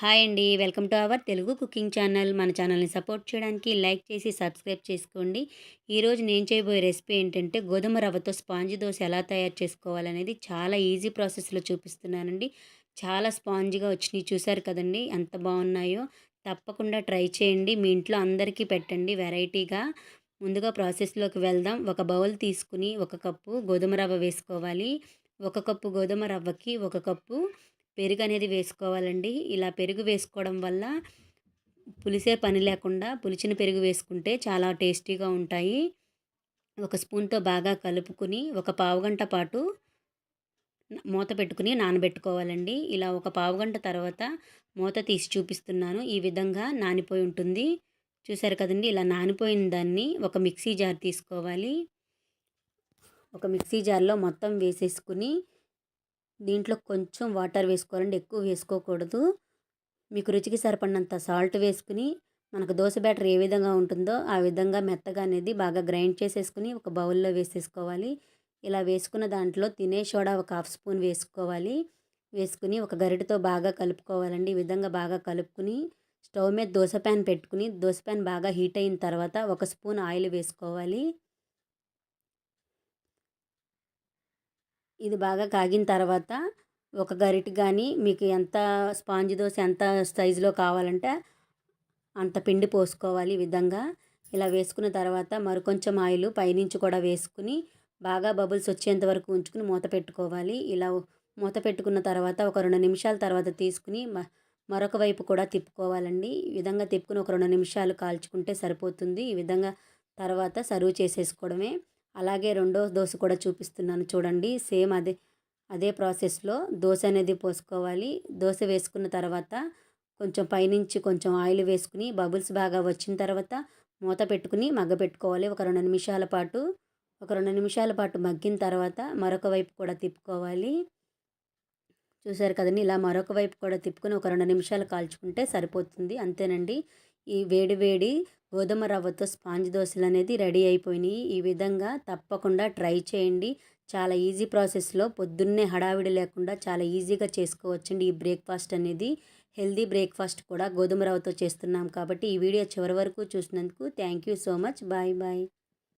Hi అండి. Welcome to our Telugu cooking channel. మన ఛానల్ని సపోర్ట్ చేయడానికి లైక్ చేసి సబ్స్క్రైబ్ చేసుకోండి. ఈరోజు నేను చేయబోయే రెసిపీ ఏంటంటే గోధుమ రవ్వతో స్పాంజ్ దోశ ఎలా తయారు చేసుకోవాలనేది చాలా ఈజీ ప్రాసెస్లో చూపిస్తున్నానండి. చాలా స్పాంజ్గా వచ్చినాయి. చూసారు కదండి? ఎంత బాగున్నాయో. తప్పకుండా ట్రై చేయండి. మీ ఇంట్లో అందరికీ పెట్టండి వెరైటీగా. ముందుగా ప్రాసెస్లోకి వెళ్దాం. ఒక బౌల్ తీసుకుని ఒక కప్పు గోధుమ రవ్వ వేసుకోవాలి. ఒక కప్పు గోధుమ రవ్వకి ఒక కప్పు పెరుగు అనేది వేసుకోవాలండి. ఇలా పెరుగు వేసుకోవడం వల్ల పులిసే పని లేకుండా పులిచిన పెరుగు వేసుకుంటే చాలా టేస్టీగా ఉంటాయి. ఒక స్పూన్తో బాగా కలుపుకుని ఒక పావుగంట పాటు మూత పెట్టుకుని నానబెట్టుకోవాలండి. ఇలా ఒక పావుగంట తర్వాత మూత తీసి చూపిస్తున్నాను. ఈ విధంగా నానిపోయి ఉంటుంది. చూసారు కదండి ఇలా నానిపోయిన దాన్ని ఒక మిక్సీ జార్ తీసుకోవాలి. ఒక మిక్సీ జార్లో మొత్తం వేసేసుకుని దీంట్లో కొంచెం వాటర్ వేసుకోవాలండి ఎక్కువ వేసుకోకూడదు. మీకు రుచికి సరిపడినంత సాల్ట్ వేసుకుని మనకు దోశ బ్యాటర్ ఏ విధంగా ఉంటుందో ఆ విధంగా మెత్తగా అనేది బాగా గ్రైండ్ చేసేసుకుని ఒక బౌల్లో వేసేసుకోవాలి. ఇలా వేసుకున్న దాంట్లో తినే సోడా ఒక హాఫ్ స్పూన్ వేసుకోవాలి. వేసుకుని ఒక గరిటతో బాగా కలుపుకోవాలండి. ఈ విధంగా బాగా కలుపుకుని స్టవ్ మీద దోశ ప్యాన్ పెట్టుకుని దోశ ప్యాన్ బాగా హీట్ అయిన తర్వాత ఒక స్పూన్ ఆయిల్ వేసుకోవాలి. ఇది బాగా కాగిన తర్వాత ఒక గరిటె కానీ మీకు ఎంత స్పాంజ్ దోశ ఎంత సైజులో కావాలంటే అంత పిండి పోసుకోవాలి ఈ విధంగా. ఇలా వేసుకున్న తర్వాత మరికొంచెం ఆయిల్ పైనుంచి కూడా వేసుకుని బాగా బబుల్స్ వచ్చేంత వరకు ఉంచుకుని మూత పెట్టుకోవాలి. ఇలా మూత పెట్టుకున్న తర్వాత ఒక రెండు నిమిషాల తర్వాత తీసుకుని మరొక వైపు కూడా తిప్పుకోవాలండి. ఈ విధంగా తిప్పుకుని ఒక రెండు నిమిషాలు కాల్చుకుంటే సరిపోతుంది. ఈ విధంగా తర్వాత సర్వ్ చేసేసుకోవడమే. అలాగే రెండో దోశ కూడా చూపిస్తున్నాను చూడండి. సేమ్ అదే అదే ప్రాసెస్లో దోశ అనేది పోసుకోవాలి. దోశ వేసుకున్న తర్వాత కొంచెం పైనుంచి కొంచెం ఆయిల్ వేసుకుని బబుల్స్ బాగా వచ్చిన తర్వాత మూత పెట్టుకుని మగ్గ పెట్టుకోవాలి. ఒక రెండు నిమిషాల పాటు ఒక రెండు నిమిషాల పాటు మగ్గిన తర్వాత మరొక వైపు కూడా తిప్పుకోవాలి. చూసారు కదండి ఇలా మరొక వైపు కూడా తిప్పుకొని ఒక రెండు నిమిషాలు కాల్చుకుంటే సరిపోతుంది. అంతేనండి. ఈ వేడివేడి గోధుమ రవ్వతో స్పాంజ్ దోశలు అనేది రెడీ అయిపోయినాయి. ఈ విధంగా తప్పకుండా ట్రై చేయండి. చాలా ఈజీ ప్రాసెస్లో పొద్దున్నే హడావిడి లేకుండా చాలా ఈజీగా చేసుకోవచ్చండి ఈ బ్రేక్ఫాస్ట్ అనేది. హెల్దీ బ్రేక్ఫాస్ట్ కూడా గోధుమ రవ్వతో చేస్తున్నాం కాబట్టి ఈ వీడియో చివరి వరకు చూసినందుకు thank you so much. Bye bye.